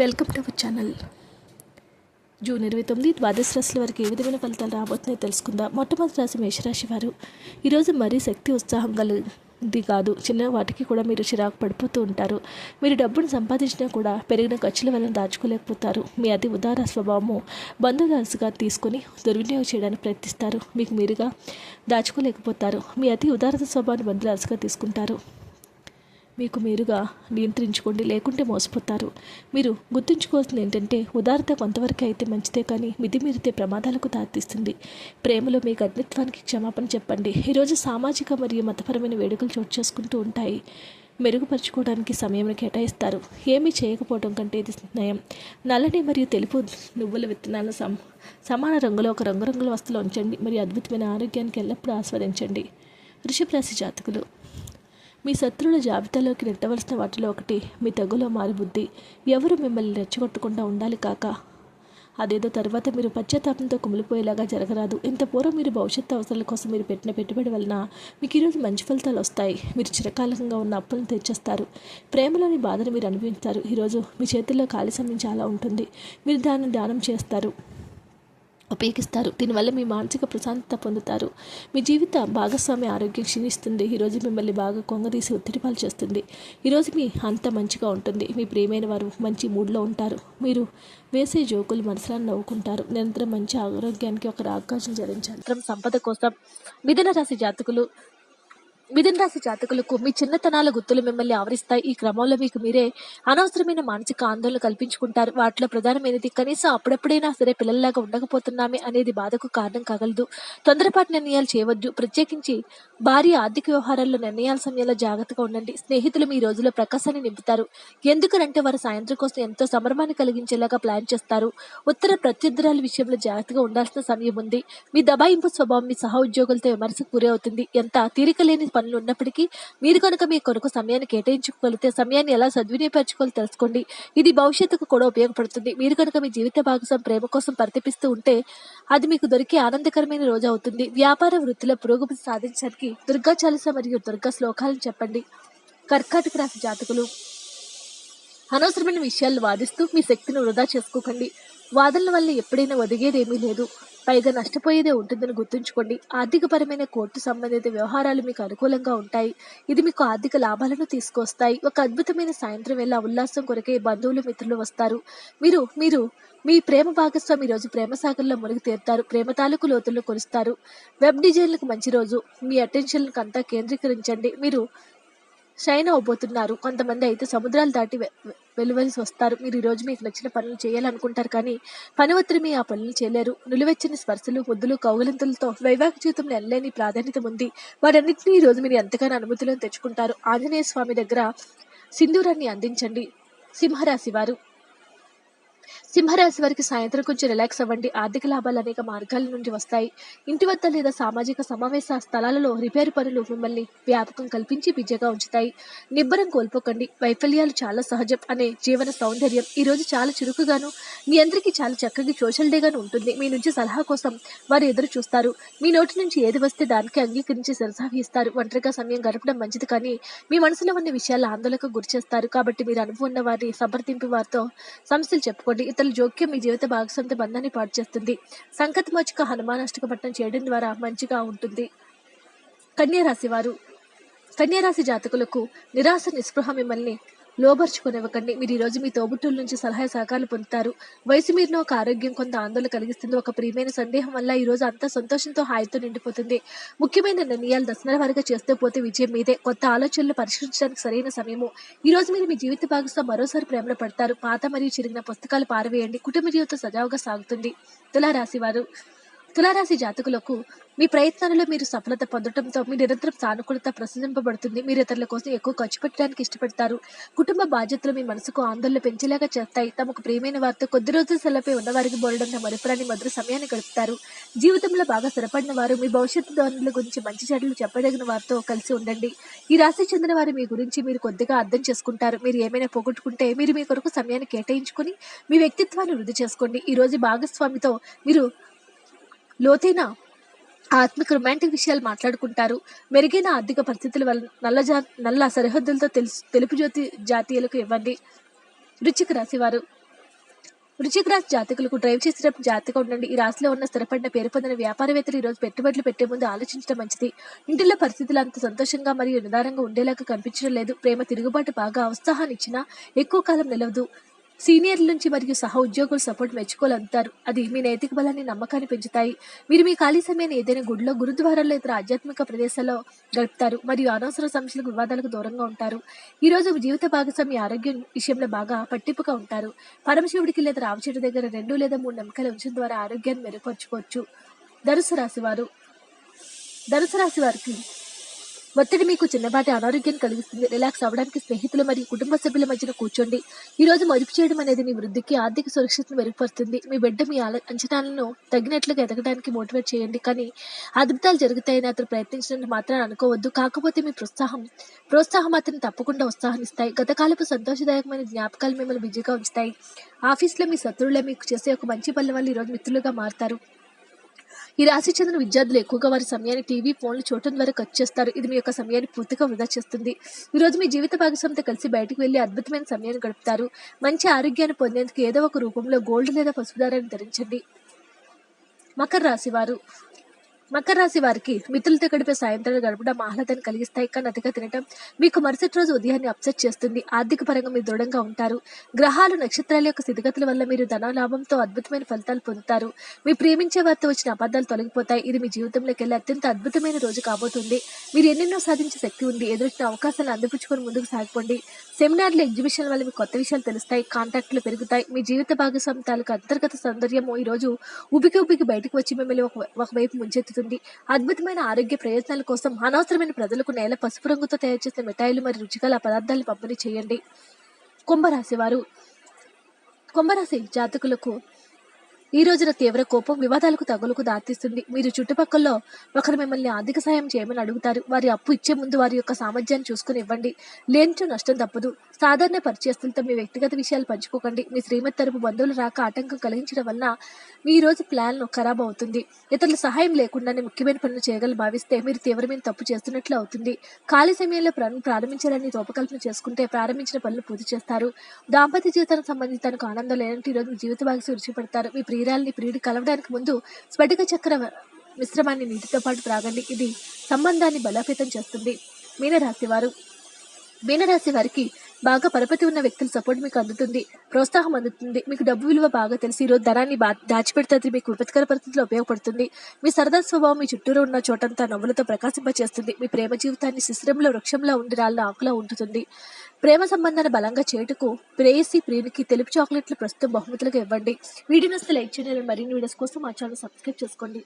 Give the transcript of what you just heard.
Welcome to our channel. June ఇరవై తొమ్మిది ద్వాదశ రాశుల వారికి ఏ విధమైన ఫలితాలు రాబోతున్నాయో తెలుసుకుందాం. మొట్టమొదటి రాశి మేషరాశి వారు. ఈరోజు మరీ శక్తి ఉత్సాహం కలిగి కాదు. చిన్న వాటికి కూడా మీరు చిరాకు పడిపోతూ ఉంటారు. మీరు డబ్బును సంపాదించినా కూడా పెరిగిన ఖర్చుల వలన దాచుకోలేకపోతారు. మీ అతి ఉదార స్వభావము బంధువుల అలసిగా తీసుకొని దుర్వినియోగం చేయడానికి ప్రయత్నిస్తారు. మీకు మీరుగా దాచుకోలేకపోతారు. మీ అతి ఉదారత స్వభావాన్ని బంధువుల అలసిగా తీసుకుంటారు. మీకు మీరుగా నియంత్రించుకోండి లేకుంటే మోసపోతారు. మీరు గుర్తుంచుకోవాల్సింది ఏంటంటే ఉదారత కొంతవరకు అయితే మంచిదే కానీ మితిమీరితే ప్రమాదాలకు దారితీస్తుంది. ప్రేమలో మీ అగ్నిత్వానికి క్షమాపణ చెప్పండి. ఈరోజు సామాజిక మరియు మతపరమైన వేడుకలు చోటు చేసుకుంటూ ఉంటాయి. మెరుగుపరుచుకోవడానికి సమయం కేటాయిస్తారు. ఏమీ చేయకపోవడం కంటే ఇది నయం. నల్లని మరియు తెలుపు నువ్వుల విత్తనాలను సమ సమాన రంగులో ఒక రంగురంగుల వస్తువులు ఉంచండి. మరియు అద్భుతమైన ఆరోగ్యానికి ఎల్లప్పుడూ ఆస్వాదించండి. వృషభ రాశి జాతకులు. మీ శత్రువుల జాబితాలోకి నెట్టవలసిన వాటిలో ఒకటి మీ తగులో మారిబుద్ధి ఎవరు మిమ్మల్ని రెచ్చగొట్టకుండా ఉండాలి కాక? అదేదో తర్వాత మీరు పశ్చాత్తాపంతో కుమిలిపోయేలాగా జరగరాదు. ఇంత పూర్వం మీరు భవిష్యత్తు అవసరాల కోసం మీరు పెట్టిన పెట్టుబడి వలన మీకు ఈరోజు మంచి ఫలితాలు వస్తాయి. మీరు చిరకాలంగా ఉన్న అప్పులను తెచ్చేస్తారు ప్రేమలోని బాధను మీరు అనుభవిస్తారు ఈరోజు మీ చేతుల్లో ఖాళీ సమయం చాలా ఉంటుంది. మీరు దాన్ని దానం చేస్తారు. ఉపయోగిస్తారు. దీనివల్ల మీ మానసిక ప్రశాంతత పొందుతారు. మీ జీవిత భాగస్వామి ఆరోగ్యం క్షీణిస్తుంది. ఈరోజు మిమ్మల్ని బాగా కొంగదీసి ఒత్తిడి పాలు చేస్తుంది. ఈరోజు మీ అంత మంచిగా ఉంటుంది. మీ ప్రియమైన వారు మంచి మూడ్లో ఉంటారు. మీరు వేసే జోకులు మనసులను నవ్వుకుంటారు. నిరంతరం మంచి ఆరోగ్యానికి ఒక రాగాజం జరించాలి. సంపద కోసం మిథున రాశి జాతకులు మిథున రాశి జాతకులకు మీ చిన్నతనాల గుర్తులు మిమ్మల్ని ఆవరిస్తాయి. ఈ క్రమంలో మీకు మీరే అనవసరమైన మానసిక ఆందోళన కల్పించుకుంటారు. వాటిలో ప్రధానమైనది కనీసం అప్పుడప్పుడైనా సరే పిల్లల్లాగా ఉండకపోతున్నామే అనేది బాధకు కారణం కాగలదు. తొందరపాటు నిర్ణయాలు చేయవద్దు. ప్రత్యేకించి భారీ ఆర్థిక వ్యవహారాల్లో నిర్ణయాల సమయంలో జాగ్రత్తగా ఉండండి. స్నేహితులు మీ రోజులో ప్రకాశాన్ని నింపుతారు. ఎందుకంటే వారు సాయంత్రం కోసం ఎంతో సంబరమాన్ని కలిగించేలాగా ప్లాన్ చేస్తారు. ఉత్తర ప్రత్యుత్తరాల విషయంలో జాగ్రత్తగా ఉండాల్సిన సమయం ఉంది. మీ దబాయింపు స్వభావం మీ సహ ఉద్యోగులతో విమర్శకు గురి అవుతుంది ఎంత తీరిక లేని పనులు ఉన్నప్పటికీ మీరు కనుక మీ కొరకు సమయాన్ని కేటాయించుకోగలిగితే సమయాన్ని ఎలా సద్వినియోగపరచుకోవాలో తెలుసుకోండి. ఇది భవిష్యత్తుకు కూడా ఉపయోగపడుతుంది. మీరు కనుక మీ జీవిత భాగస్వామి ప్రేమ కోసం పరితపిస్తూ ఉంటే అది మీకు దొరికే ఆనందకరమైన రోజు అవుతుంది. వ్యాపార వృత్తిలో పురోగతి సాధించడానికి దుర్గా చాలీస మరియు దుర్గా శ్లోకాలను చెప్పండి. కర్కాటక రాశి జాతకులు అనవసరమైన విషయాలు వాదిస్తూ మీ శక్తిని వృధా చేసుకోకండి. వాదనల వల్ల ఎప్పుడైనా ఒదిగేదేమీ లేదు. పైగా నష్టపోయేదే ఉంటుందని గుర్తుంచుకోండి. ఆర్థికపరమైన కోర్టు సంబంధిత వ్యవహారాలు మీకు అనుకూలంగా ఉంటాయి. ఇది మీకు ఆర్థిక లాభాలను తీసుకొస్తాయి. ఒక అద్భుతమైన సాయంత్రం వేళ ఉల్లాసం కొరకే బంధువులు మిత్రులు వస్తారు. మీరు మీరు మీ ప్రేమ భాగస్వామి రోజు ప్రేమ సాగర్లో మునిగి తీరుతారు. ప్రేమ తాలూకు లోతుల్లో కొలుస్తారు. వెబ్ డిజైన్లకు మంచి రోజు. మీ అటెన్షన్లకు అంతా కేంద్రీకరించండి. మీరు షైన్ అవబోతున్నారు. కొంతమంది అయితే సముద్రాలు దాటి వె- వెలువలిసి వస్తారు. మీరు ఈరోజు మీకు నచ్చిన పనులు చేయాలనుకుంటారు కానీ పని ఒత్తిడి మీ ఆ పనులు చేయలేరు. నిలువెచ్చని స్పర్శలు ముద్దులు కౌగులింతలతో వైవాహిక జీవితంలో ఎనలేని ప్రాధాన్యత ఉంది. వాటన్నింటినీ ఈ రోజు మీరు ఎంతగానో అనుమతులను తెచ్చుకుంటారు. ఆంజనేయ స్వామి దగ్గర సింధూరాన్ని అందించండి. సింహరాశి వారు. సింహరాశి వారికి సాయంత్రం కొంచెం రిలాక్స్ అవ్వండి. ఆర్థిక లాభాలు అనేక మార్గాల నుండి వస్తాయి. ఇంటి వద్ద లేదా సామాజిక సమావేశ స్థలాలలో రిపేర్ పనులు మిమ్మల్ని వ్యాపకం కల్పించి బిజీగా ఉంచుతాయి. నిబ్బరం కోల్పోకండి. వైఫల్యాలు చాలా సహజం అనే జీవన సౌందర్యం ఈ రోజు చాలా చురుకుగాను మీ అందరికీ చాలా చక్కగా సోషల్ డేగాను ఉంటుంది. మీ నుంచి సలహా కోసం వారు ఎదురు చూస్తారు. మీ నోటి నుంచి ఏది వస్తే దానికి అంగీకరించి సరసాహిస్తారు ఒంటరిగా సమయం గడపడం మంచిది కానీ మీ మనసులో ఉన్న విషయాలు ఆందోళనకు గురిచేస్తారు. కాబట్టి మీరు అనుభవం ఉన్న వారిని సంప్రదింపు వారితో సమస్యలు చెప్పుకోండి. ఇతరుల జోక్యం మీ జీవిత భాగస్వామితో బంధాన్ని పాటు చేస్తుంది సంకతమోచక హనుమానాష్టకపట్నం చేయడం ద్వారా మంచిగా ఉంటుంది. కన్యరాశి వారు. కన్యరాశి జాతకులకు నిరాశ నిస్పృహ మిమ్మల్ని లోబర్చుకునివ్వకండి. మీరు ఈ రోజు మీ తోబుట్టుల నుంచి సలహా సహకారాలు పొందుతారు. వయసు మీరిన ఒక ఆరోగ్యం కొంత ఆందోళన కలిగిస్తుంది. ఒక ప్రియమైన సందేహం వల్ల ఈ రోజు అంతా సంతోషంతో హాయితో నిండిపోతుంది. ముఖ్యమైన నిర్ణయాలు దశల వారిగా చేస్తూ పోతే విజయం మీదే. కొత్త ఆలోచనలు పరిష్కరించడానికి సరైన సమయము. ఈ రోజు మీరు మీ జీవిత భాగస్వామి మరోసారి ప్రేమలో పడతారు. పాత మరియు చిరిగిన పుస్తకాలు పారవేయండి. కుటుంబ జీవితం సజావుగా సాగుతుంది. తులారాశి వారు. తులారాశి జాతకులకు మీ ప్రయత్నాలలో మీరు సఫలత పొందడంతో మీ నిరంతరం సానుకూలత ప్రశంసింపబడుతుంది మీరు ఇతరుల కోసం ఎక్కువ ఖర్చు పెట్టడానికి ఇష్టపడతారు. కుటుంబ బాధ్యతలు మీ మనసుకు ఆందోళన పెంచేలాగా చేస్తాయి. తమకు ప్రియమైన వారితో కొద్ది రోజుల సెలవుపై ఉన్నవారికి బోలడంతో మరుపురాని మధుర సమయాన్ని గడుపుతారు. జీవితంలో బాగా స్థిరపడిన వారు మీ భవిష్యత్తు ధోరణుల గురించి మంచి చెడులు చెప్పదగిన వారితో కలిసి ఉండండి. ఈ రాశి చెందిన వారు మీ గురించి మీరు కొద్దిగా అర్థం చేసుకుంటారు. మీరు ఏమైనా పోగొట్టుకుంటే మీరు మీ కొరకు సమయాన్ని కేటాయించుకుని మీ వ్యక్తిత్వాన్ని వృద్ధి చేసుకోండి. ఈ రోజు భాగస్వామితో మీరు లోతైన ఆత్మిక రొమాంటిక్ విషయాలు మాట్లాడుకుంటారు. మెరుగైన ఆర్థిక పరిస్థితుల వల్ల నల్ల జా నల్ల సరిహద్దులతో తెలుసు తెలుపు జ్యోతి జాతీయులకు ఇవ్వండి. వృచ్చిక రాశివారు రుచిక రాశి జాతకులకు డ్రైవ్ చేసేటప్పుడు జాతిగా ఉండండి. ఈ రాశిలో ఉన్న స్థిరపడిన పేరు పొందిన వ్యాపారవేత్తలు ఈ రోజు పెట్టుబడులు పెట్టే ముందు ఆలోచించడం మంచిది. ఇంటిలో పరిస్థితులు అంత సంతోషంగా మరియు నిదానంగా ఉండేలాగా కనిపించడం లేదు. ప్రేమ తిరుగుబాటు బాగా ఉత్సాహాన్ని ఇచ్చినా ఎక్కువ కాలం నిలవదు. సీనియర్ల నుంచి మరియు సహ ఉద్యోగుల సపోర్ట్ మెచ్చుకోవాలంటారు. అది మీ నైతిక బలాన్ని నమ్మకాన్ని పెంచుతాయి. మీరు మీ ఖాళీ సమయాన్ని ఏదైనా గుడిలో గురుద్వారాల్లో ఇతర ఆధ్యాత్మిక ప్రదేశాల్లో గడుపుతారు మరియు అనవసర సమస్యలకు వివాదాలకు దూరంగా ఉంటారు. ఈ రోజు జీవిత భాగస్వామి ఆరోగ్యం విషయంలో బాగా పట్టింపుగా ఉంటారు. పరమశివుడికి లేదా రామచెట్టు దగ్గర రెండు లేదా మూడు నమ్మకాలు ఉంచడం ద్వారా ఆరోగ్యాన్ని మెరుగుపరుచుకోవచ్చు. ధనుసు రాశి వారు. ధనుసు రాశి వారికి ఒత్తిడి మీకు చిన్నపాటి అనారోగ్యం కలిగిస్తుంది. రిలాక్స్ అవ్వడానికి స్నేహితులు మరియు కుటుంబ సభ్యుల మధ్యన కూర్చోండి. ఈ రోజు మదుపు చేయడం అనేది మీ వృద్ధికి ఆర్థిక సురక్షతను మెరుగుపరుస్తుంది. మీ బిడ్డ మీ అంచనాలను తగినట్లుగా ఎదగడానికి మోటివేట్ చేయండి. కానీ అద్భుతాలు జరుగుతాయని అతను ప్రయత్నించినట్టు మాత్రం అనుకోవద్దు. కాకపోతే మీ ప్రోత్సాహం ప్రోత్సాహం అతను తప్పకుండా ఉత్సాహనిస్తాయి. గతకాలపు సంతోషదాయకమైన జ్ఞాపకాలు మిమ్మల్ని బిజీగా ఉంచుతాయి. ఆఫీస్లో మీ శత్రువులే మీకు చేసే ఒక మంచి పనుల వల్ల ఈరోజు మిత్రులుగా మారుతారు. ఈ రాశి చెందిన విద్యార్థులు ఎక్కువగా వారి సమయాన్ని టీవీ ఫోన్లు చూడటం ద్వారా ఖర్చు చేస్తారు. ఇది మీ యొక్క సమయాన్ని పూర్తిగా వృధా చేస్తుంది. ఈ రోజు మీ జీవిత భాగస్వామితో కలిసి బయటకు వెళ్ళి అద్భుతమైన సమయాన్ని గడుపుతారు. మంచి ఆరోగ్యాన్ని పొందేందుకు ఏదో ఒక రూపంలో గోల్డ్ లేదా పసుపుదారాన్ని ధరించండి. మకర రాశి వారు మకర రాశి వారికి మిత్రులతో గడిపే సాయంత్రాలు గడపడం ఆహ్లాదాన్ని కలిగిస్తాయి. కానీ అతిగా తినటం మీకు మరుసటి రోజు ఉదయాన్ని అప్సెట్ చేస్తుంది. ఆర్థిక పరంగా మీరు దృఢంగా ఉంటారు. గ్రహాలు నక్షత్రాల యొక్క స్థితిగతుల వల్ల మీరు ధన లాభంతో అద్భుతమైన ఫలితాలు పొందుతారు. మీ ప్రేమించే వారితో వచ్చిన అబద్ధాలు తొలగిపోతాయి. ఇది మీ జీవితంలోకి వెళ్ళి అత్యంత అద్భుతమైన రోజు కాబోతుంది. మీరు ఎన్నెన్నో సాధించే శక్తి ఉంది. ఎదురొచ్చిన అవకాశాలను అందిపుచ్చుకొని ముందుకు సాగిపోండి. సెమినార్లు ఎగ్జిబిషన్ వల్ల మీకు కొత్త విషయాలు తెలుస్తాయి. కాంటాక్ట్లు పెరుగుతాయి. మీ జీవిత భాగస్వామి తాలూకు అంతర్గత సౌందర్యము ఈ రోజు ఉబికి ఉబికి బయటకు వచ్చి మిమ్మల్ని ఒక ఒకవైపు ముంచెత్తుతుంది. అద్భుతమైన ఆరోగ్య ప్రయోజనాల కోసం అనవసరమైన ప్రజలకు నేల పసుపు రంగుతో తయారు చేసిన మిఠాయిలు మరియు రుచిగల పదార్థాలు పంపిణీ చేయండి. కుంభరాశి వారు. కుంభరాశి జాతకులకు ఈ రోజున తీవ్ర కోపం వివాదాలకు తగులకు దారితీస్తుంది. మీరు చుట్టుపక్కల ఒకరు మిమ్మల్ని ఆర్థిక సాయం చేయమని అడుగుతారు. వారి అప్పు ఇచ్చే ముందు వారి యొక్క సామర్థ్యాన్ని చూసుకుని ఇవ్వండి. లేనిచో నష్టం తప్పదు. సాధారణ పరిచయస్తులతో మీ వ్యక్తిగత విషయాలు పంచుకోకండి. మీ శ్రీమతి తరపు బంధువులు రాక ఆటంకం కలిగించడం వలన మీ రోజు ప్లాన్ ఖరాబ్ అవుతుంది. ఇతరుల సహాయం లేకుండానే ముఖ్యమైన పనులు చేయగల భావిస్తే మీరు తీవ్రమైన తప్పు చేస్తున్నట్లు అవుతుంది. ఖాళీ సమయంలో పనులు ప్రారంభించాలని రూపకల్పన చేసుకుంటే ప్రారంభించిన పనులు పూర్తి చేస్తారు. దాంపత్య జీవితానికి సంబంధించి తనకు ఆనందం లేనంటే ఈరోజు జీవిత భాగస్వామి రుచిపడతారు మీ ప్రియురాల్ని ప్రియుడి కలవడానికి ముందు స్ఫటిక చక్ర మిశ్రమాన్ని నీటితో పాటు త్రాగండి. ఇది సంబంధాన్ని బలోపేతం చేస్తుంది. మీనరాశి వారు. మీనరాశి వారికి బాగా పరపతి ఉన్న వ్యక్తుల సపోర్ట్ మీకు అందుతుంది ప్రోత్సాహం అందుతుంది మీకు డబ్బు విలువ బాగా తెలిసి ఈరోజు ధనాన్ని బా దాచిపెడుతుంది మీకు విపత్కర పరిస్థితుల్లో ఉపయోగపడుతుంది. మీ సరదా స్వభావం మీ చుట్టూరు ఉన్న చోటంతా నవ్వులతో ప్రకాశింపచేస్తుంది. మీ ప్రేమ జీవితాన్ని శిశిరంలో వృక్షంలో ఉండి రాళ్ళ ఆకులా ఉంటుంది ప్రేమ సంబంధాన్ని బలంగా చేటుకు ప్రేయసి ప్రియునికి తెలుపు చాక్లెట్లు ప్రస్తుతం బహుమతులుగా ఇవ్వండి. వీడియో నస్తే లైక్ చేయండి మరిన్ని వీడియోస్ కోసం మా ఛానల్ సబ్స్క్రైబ్ చేసుకోండి.